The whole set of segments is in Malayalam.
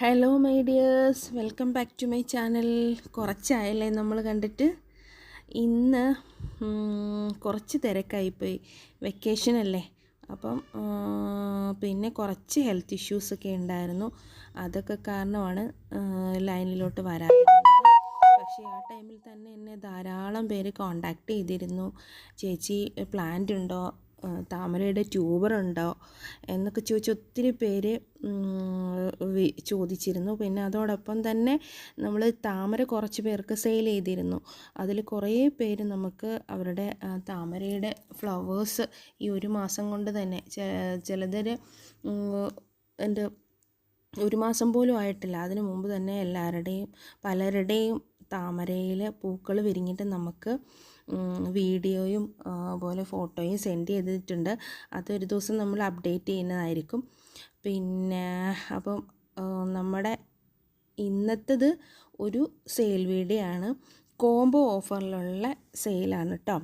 Hello my dears welcome back to my channel കുറച്ചായല്ലേ നമ്മൾ കണ്ടിട്ട്? ഇന്ന് കുറച്ച് തിരക്കായിപ്പോയി വെക്കേഷൻ അല്ലേ? അപ്പം പിന്നെ കുറച്ച് ഹെൽത്ത് ഇഷ്യൂസൊക്കെ ഉണ്ടായിരുന്നു. അതൊക്കെ കാരണമാണ് ലൈനിലോട്ട് വരാതിരുന്നത് പക്ഷേ ആ ടൈമിൽ തന്നെ എന്നെ ധാരാളം പേര് കോണ്ടാക്ട് ചെയ്തിരുന്നു. ചേച്ചി പ്ലാന്റ് ഉണ്ടോ? താമരയുടെ ട്യൂബർ ഉണ്ടോ എന്നൊക്കെ ചോദിച്ച് ഒത്തിരി പേര് ചോദിച്ചിരുന്നു. പിന്നെ അതോടൊപ്പം തന്നെ നമ്മൾ താമര കുറച്ച് പേർക്ക് സെയിൽ ചെയ്തിരുന്നു. അതിൽ കുറേ പേര് നമുക്ക് അവരുടെ താമരയുടെ ഫ്ലവേഴ്സ് ഈ ഒരു മാസം കൊണ്ട് തന്നെ ചിലതർ എന്റെ ഒരു മാസം പോലും ആയിട്ടില്ല. അതിനു മുമ്പ് തന്നെ എല്ലാവരുടെയും പലരുടെയും താമരയിൽ പൂക്കൾ വിരിഞ്ഞിട്ട് നമുക്ക് വീഡിയോയും അതുപോലെ ഫോട്ടോയും സെൻഡ് ചെയ്തിട്ടുണ്ട്. അതൊരു ദിവസം നമ്മൾ അപ്ഡേറ്റ് ചെയ്യുന്നതായിരിക്കും. പിന്നെ അപ്പം നമ്മുടെ ഇന്നത്തത് ഒരു സെയിൽ വീഡിയോ ആണ് കോംബോ ഓഫറിലുള്ള സെയിലാണ് കേട്ടോ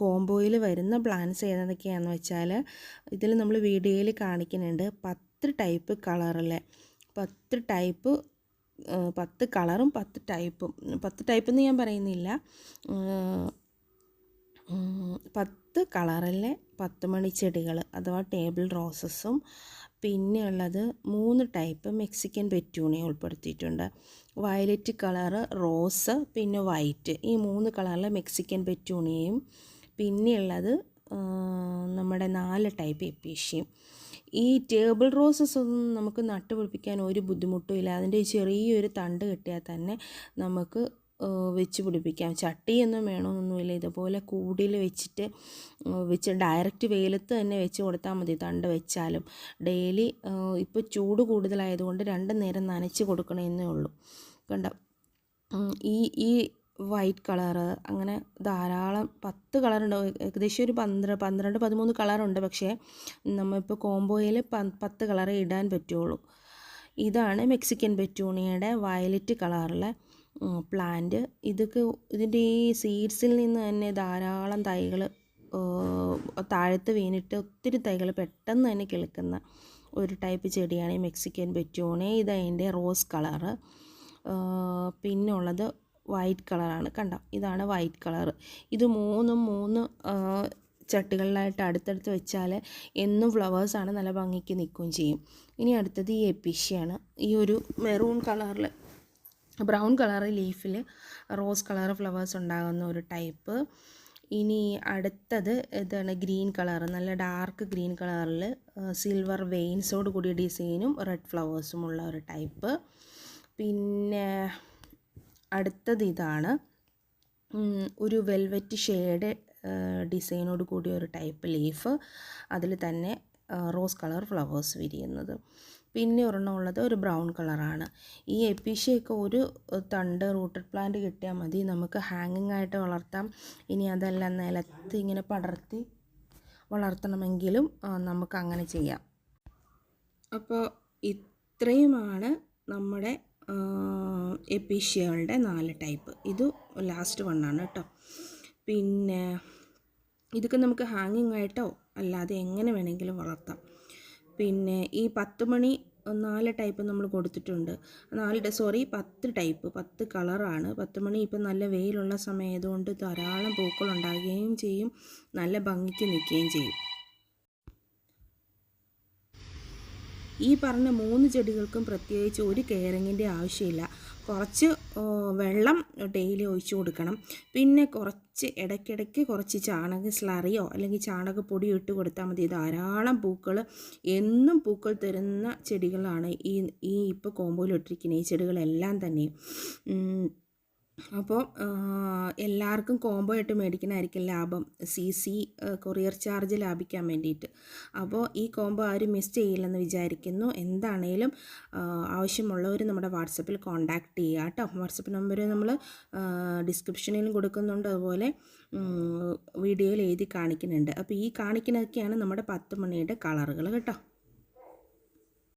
കോംബോയിൽ വരുന്ന പ്ലാൻസ് ഏതൊക്കെയാണെന്ന് വെച്ചാൽ ഇതിൽ നമ്മൾ വീഡിയോയിൽ കാണിക്കുന്നുണ്ട്. പത്ത് ടൈപ്പ് കളറിലെ പത്ത് ടൈപ്പ് പത്ത് കളറും പത്ത് ടൈപ്പും. പത്ത് ടൈപ്പ് എന്ന് ഞാൻ പറയുന്നില്ല. പത്ത് കളറിലെ പത്ത് ചെടികൾ അഥവാ ടേബിൾ റോസസും പിന്നെ ഉള്ളത് മൂന്ന് ടൈപ്പ് മെക്സിക്കൻ പെറ്റൂണിയ ഉൾപ്പെടുത്തിയിട്ടുണ്ട്. വയലറ്റ് കളറ് റോസ് പിന്നെ വൈറ്റ്. ഈ മൂന്ന് കളറിലെ മെക്സിക്കൻ പെറ്റൂണിയയും പിന്നെയുള്ളത് നമ്മുടെ നാല് ടൈപ്പ് എപ്പീഷ്യയും. ഈ ടേബിൾ റോസസ് ഒന്നും നമുക്ക് നട്ടുപിടിപ്പിക്കാൻ ഒരു ബുദ്ധിമുട്ടും ഇല്ല. അതിന്റെ ചെറിയൊരു തണ്ട് കിട്ടിയാൽ തന്നെ നമുക്ക് വെച്ച് പിടിപ്പിക്കാം. ചട്ടിയൊന്നും വേണമെന്നൊന്നുമില്ല. ഇതുപോലെ കൂടിൽ വെച്ചിട്ട് വെച്ച് ഡയറക്റ്റ് വെയിലത്ത് തന്നെ വെച്ച് കൊടുത്താൽ മതി. തണ്ട് വെച്ചാലും. ഡെയിലി ഇപ്പോൾ ചൂട് കൂടുതലായതുകൊണ്ട് രണ്ട് നേരം നനച്ച് കൊടുക്കണമെന്നേ ഉള്ളൂ. കണ്ട? ഈ ഈ വൈറ്റ് കളറ് അങ്ങനെ ധാരാളം പത്ത് കളറുണ്ട്. ഏകദേശം ഒരു പന്ത്രണ്ട് പന്ത്രണ്ട് പതിമൂന്ന് കളറുണ്ട്. പക്ഷേ നമ്മളിപ്പോൾ കോംബോയിൽ പത്ത് കളറേ ഇടാൻ പറ്റുള്ളൂ. ഇതാണ് മെക്സിക്കൻ പെറ്റൂണിയയുടെ വയലറ്റ് കളറിലെ പ്ലാന്റ്. ഇതൊക്കെ ഇതിന്റെ ഈ സീഡ്സിൽ നിന്ന് തന്നെ ധാരാളം തൈകൾ താഴത്ത് വീണിട്ട് ഒത്തിരി തൈകൾ പെട്ടെന്ന് തന്നെ കിളിക്കുന്ന ഒരു ടൈപ്പ് ചെടിയാണ് ഈ മെക്സിക്കൻ പെറ്റൂണിയ ഇത് അതിന്റെ റോസ് കളറ്. പിന്നെ ഉള്ളത് വൈറ്റ് കളറാണ് കണ്ടോ? ഇതാണ് വൈറ്റ് കളർ ഇത് മൂന്നും മൂന്ന് ചട്ടികളിലായിട്ട് അടുത്തടുത്ത് വെച്ചാൽ എന്നും ഫ്ലവേഴ്സാണ് നല്ല ഭംഗിക്ക് നിൽക്കുകയും ചെയ്യും. ഇനി അടുത്തത് ഈ എപ്പിഷ്യയാണ് ഈ ഒരു മെറൂൺ കളറിൽ ബ്രൗൺ കളർ ലീഫിൽ റോസ് കളർ ഫ്ലവേഴ്സ് ഉണ്ടാകുന്ന ഒരു ടൈപ്പ് ഇനി അടുത്തത് ഇതാണ് ഗ്രീൻ കളർ നല്ല ഡാർക്ക് ഗ്രീൻ കളറിൽ സിൽവർ വെയിൻസോട് കൂടിയ ഡിസൈനും റെഡ് ഫ്ലവേഴ്സും ഉള്ള ഒരു ടൈപ്പ് പിന്നെ അടുത്തത് ഇതാണ് ഒരു വെൽവെറ്റ് ഷെയ്ഡ് ഡിസൈനോട് കൂടിയ ഒരു ടൈപ്പ് ലീഫ്. അതിൽ തന്നെ റോസ് കളർ ഫ്ലവേഴ്സ് വിരിയുന്നത്. പിന്നെ ഒരെണ്ണം ഉള്ളത് ഒരു ബ്രൗൺ കളറാണ്. ഈ എപ്പിഷ്യയൊക്കെ ഒരു തണ്ട് റൂട്ടഡ് പ്ലാന്റ് കിട്ടിയാൽ മതി. നമുക്ക് ഹാങ്ങിങ് ആയിട്ട് വളർത്താം. ഇനി അതല്ല നിലത്ത് ഇങ്ങനെ പടർത്തി വളർത്തണമെങ്കിലും നമുക്ക് അങ്ങനെ ചെയ്യാം. അപ്പോൾ ഇത്രയുമാണ് നമ്മുടെ എപ്പീഷ്യകളുടെ നാല് ടൈപ്പ്. ഇത് ലാസ്റ്റ് വണ്ണാണ് കേട്ടോ. പിന്നെ ഇതൊക്കെ നമുക്ക് ഹാങ്ങിങ് ആയിട്ടോ അല്ലാതെ എങ്ങനെ വേണമെങ്കിലും വളർത്താം. പിന്നെ ഈ പത്ത് മണി നാല് ടൈപ്പ് നമ്മൾ കൊടുത്തിട്ടുണ്ട്. നാല് സോറി പത്ത് ടൈപ്പ് പത്ത് കളറാണ് പത്ത് മണി ഇപ്പം നല്ല വെയിലുള്ള സമയമായതുകൊണ്ട് ധാരാളം പൂക്കൾ ഉണ്ടാകുകയും ചെയ്യും. നല്ല ഭംഗിക്ക് നിൽക്കുകയും ചെയ്യും. ഈ പറഞ്ഞ മൂന്ന് ചെടികൾക്കും പ്രത്യേകിച്ച് ഒരു കെയറിങ്ങിന്റെ ആവശ്യമില്ല. കുറച്ച് വെള്ളം ഡെയിലി ഒഴിച്ചു കൊടുക്കണം. പിന്നെ കുറച്ച് ഇടയ്ക്കിടയ്ക്ക് കുറച്ച് ചാണക സ്ലറിയോ അല്ലെങ്കിൽ ചാണകപ്പൊടിയോ ഇട്ട് കൊടുത്താൽ മതി. ധാരാളം പൂക്കൾ എന്നും പൂക്കൾ തരുന്ന ചെടികളാണ് ഈ ഈ ഇപ്പോൾ കോമ്പോയിലിട്ടിരിക്കുന്ന ഈ ചെടികളെല്ലാം തന്നെ. അപ്പോൾ എല്ലാവർക്കും കോംബോ ആയിട്ട് മേടിക്കണമായിരിക്കും ലാഭം. സി സി കൊറിയർ ചാർജ് ലാഭിക്കാൻ വേണ്ടിയിട്ട്. അപ്പോൾ ഈ കോംബോ ആരും മിസ് ചെയ്യില്ലെന്ന് വിചാരിക്കുന്നു. എന്താണേലും ആവശ്യമുള്ളവർ നമ്മുടെ വാട്സപ്പിൽ കോൺടാക്റ്റ് ചെയ്യുക കേട്ടോ. വാട്സപ്പ് നമ്പർ നമ്മൾ ഡിസ്ക്രിപ്ഷനിലും കൊടുക്കുന്നുണ്ട്. അതുപോലെ വീഡിയോയിൽ എഴുതി കാണിക്കുന്നുണ്ട്. അപ്പോൾ ഈ കാണിക്കുന്നതൊക്കെയാണ് നമ്മുടെ പത്ത് മണിയുടെ കളറുകൾ കേട്ടോ.